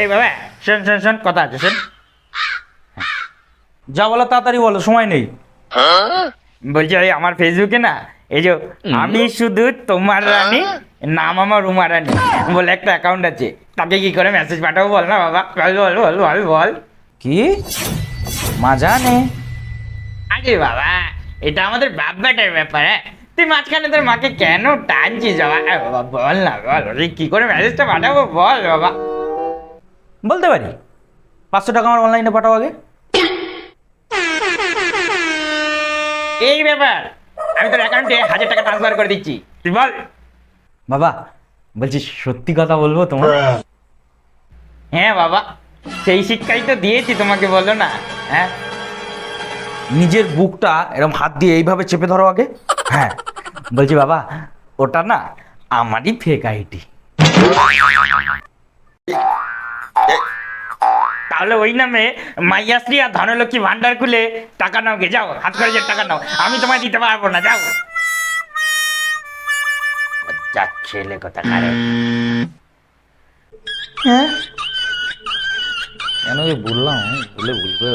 এই বাবা শোন শোন শোন কথা আছে শোন। যা বলো তাড়াতাড়ি বলো সময় নেই। বলছি ওই আমার ফেসবুকে না এই যে আমি শুধু তোমার রানী নাম আমার উমা রানী বলে একটা অ্যাকাউন্ট আছে। তাকে কি করে মেসেজ পাঠাবো বল না বাবা? বল বল বল বল বল। কি? মা জানে আরে বাবা এটা আমাদের বাপ বেটার ব্যাপার হ্যাঁ? তুই মাঝখানে তোর মাকে কেন টানছিস বাবা? বল না বল কি করে মেসেজটা পাঠাবো বল বাবা? বলতে পারি? পাঁচশো টাকা আমার অনলাইনে পাঠাও আগে। এই ব্যাপার আমি তোর অ্যাকাউন্টে হাজার টাকা ট্রান্সফার করে দিচ্ছি। তুই বল বাবা বলছি সত্যি কথা বলব তোমার? হ্যাঁ বাবা সেই শিক্ষাই তো দিয়েছি তোমাকে বলো না হ্যাঁ? নিজের বুকটা এরকম হাত দিয়ে এইভাবে চেপে ধরো আগে। হ্যাঁ বলছি বাবা ওটা না আমারই ফেক আইডি তাহলে ওই নামে মাইয়াশ্রী আর ধনলক্ষ্মী ভান্ডার খুলে টাকা নাও গে, যাও, হাত করে টাকা নাও। আমি তোমায় দিতে পারব না, যাও। যা ছেলে কথা হ্যাঁ? কেন যে বললাম, ভুলে বুঝবে